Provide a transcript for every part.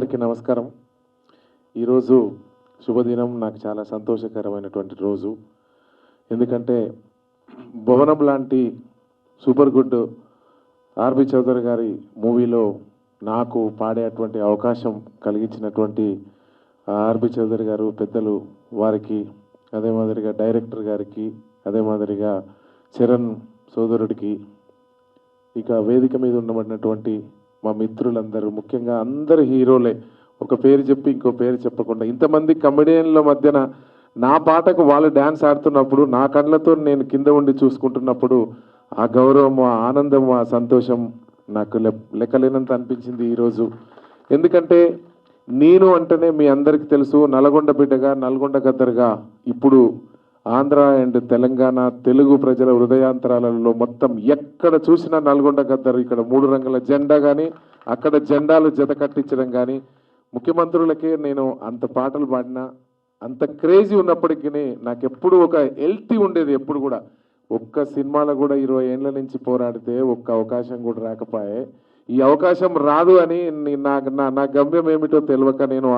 అందరికీ నమస్కారం. ఈరోజు శుభదినం నాకు చాలా సంతోషకరమైనటువంటి రోజు. ఎందుకంటే భవనం లాంటి సూపర్ గుడ్ ఆర్బి చౌదరి గారి మూవీలో నాకు పాడేటువంటి అవకాశం కలిగించినటువంటి ఆర్బి చౌదరి గారు పెద్దలు వారికి అదే మాదిరిగా డైరెక్టర్ గారికి అదే మాదిరిగా చరణ్ సోదరుడికి ఇక వేదిక మీద ఉండబడినటువంటి మా మిత్రులందరూ ముఖ్యంగా అందరు హీరోలే. ఒక పేరు చెప్పి ఇంకో పేరు చెప్పకుండా. ఇంతమంది కమెడియన్ల మధ్యన నా పాటకు వాళ్ళు డ్యాన్స్ ఆడుతున్నప్పుడు నా కళ్ళతో నేను కింద ఉండి చూసుకుంటున్నప్పుడు ఆ గౌరవం ఆ ఆనందం ఆ సంతోషం నాకు లె- లెక్కలేనంత అనిపించింది ఈరోజు. ఎందుకంటే నేను అంటేనే మీ అందరికీ తెలుసు నల్గొండ బిడ్డగా నల్గొండ గద్దరుగా ఇప్పుడు ఆంధ్ర అండ్ తెలంగాణ తెలుగు ప్రజల హృదయాంతరాలలో మొత్తం ఎక్కడ చూసినా నల్గొండ గద్దరు ఇక్కడ మూడు రంగుల జెండా కానీ అక్కడ జెండాలు జత కట్టించడం కానీ ముఖ్యమంత్రులకే నేను అంత పాటలు పాడినా అంత క్రేజీ ఉన్నప్పటికీ నాకు ఎప్పుడు ఒక హెల్తీ ఉండేది ఎప్పుడు కూడా. ఒక్క సినిమాలో కూడా ఇరవై ఏళ్ళ నుంచి పోరాడితే ఒక్క అవకాశం కూడా రాకపోయే. ఈ అవకాశం రాదు అని నాకు నా నా- నా గమ్యం ఏమిటో తెలియక నేను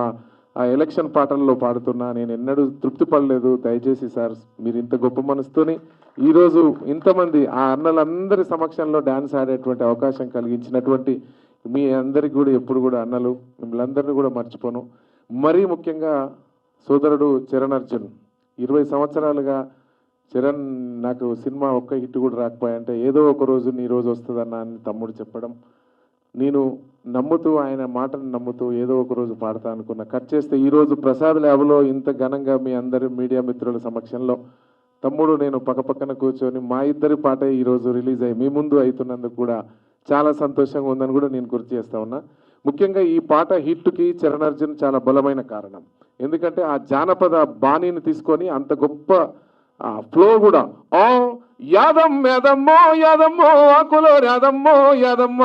ఆ- ఎలక్షన్ పాటల్లో పాడుతున్నా నేను ఎన్నడూ తృప్తి పడలేదు దయచేసి సార్ మీరు ఇంత గొప్ప మనసుతోని ఈరోజు ఇంతమంది ఆ అన్నలందరి సమక్షంలో డ్యాన్స్ ఆడేటువంటి అవకాశం కలిగించినటువంటి మీ అందరికి కూడా ఎప్పుడు కూడా అన్నలు మిమ్మల్ని అందరినీ కూడా మర్చిపోను. మరీ ముఖ్యంగా సోదరుడు చరణ్ అర్జున్. ఇరవై సంవత్సరాలుగా చరణ్ నాకు సినిమా ఒక్క హిట్ కూడా రాకపోయాయంటే ఏదో ఒక రోజు నీ రోజు వస్తుందన్న అని తమ్ముడు చెప్పడం నేను నమ్ముతూ ఆయన మాటను నమ్ముతూ ఏదో ఒక రోజు పాడతా అనుకున్నా. కట్ చేస్తే ఈరోజు ప్రసాద్ ల్యాబ్లో ఇంత ఘనంగా మీ అందరి మీడియా మిత్రుల సమక్షంలో తమ్ముడు నేను పక్కపక్కన కూర్చొని మా ఇద్దరి పాట ఈరోజు రిలీజ్ అయ్యి మీ ముందు అవుతున్నందుకు కూడా చాలా సంతోషంగా ఉందని కూడా నేను గుర్తు చేస్తా ఉన్నా. ముఖ్యంగా ఈ పాట హిట్కి చరణార్జున్ చాలా బలమైన కారణం. ఎందుకంటే ఆ జానపద బాణీని తీసుకొని అంత గొప్ప ఫ్లో కూడా. ఓ యాదమ్ యాదమ్మో యాదమ్మో ఆకులో యాదమ్మో యాదమ్మ.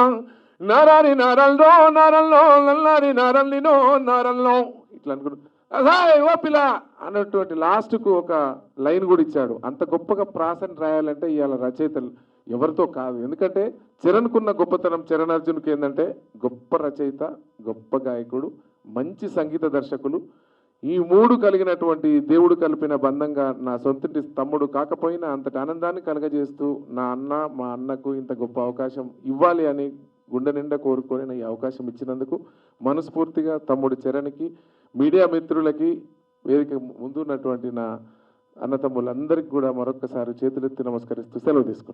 నరారి నరల్లో నరల్లో నల్లారి నరల్లినో నరల్లో. ఇట్లా అనుకుంటు. అసాయ్ ఓ పిల్ల అన్నటువంటి లాస్ట్కు ఒక లైన్ కూడా ఇచ్చాడు. అంత గొప్పగా ప్రాసని రాయాలంటే ఇవాళ రచయితలు ఎవరితో కాదు. ఎందుకంటే చరణ్కున్న గొప్పతనం చరణ్ అర్జున్కి ఏంటంటే గొప్ప రచయిత గొప్ప గాయకుడు మంచి సంగీత దర్శకులు. ఈ మూడు కలిగినటువంటి దేవుడు కలిపిన బంధంగా నా సొంతటి తమ్ముడు కాకపోయినా అంతటి ఆనందాన్ని కలగజేస్తూ నా అన్న మా అన్నకు ఇంత గొప్ప అవకాశం ఇవ్వాలి అని గుండె నిండా కోరుకొని ఈ అవకాశం ఇచ్చినందుకు మనస్ఫూర్తిగా తమ్ముడు చరణ్కి మీడియా మిత్రులకి వేదిక ముందున్నటువంటి నా అన్నతమ్ములందరికీ కూడా మరొకసారి చేతులెత్తి నమస్కరిస్తూ సెలవు తీసుకుంటాను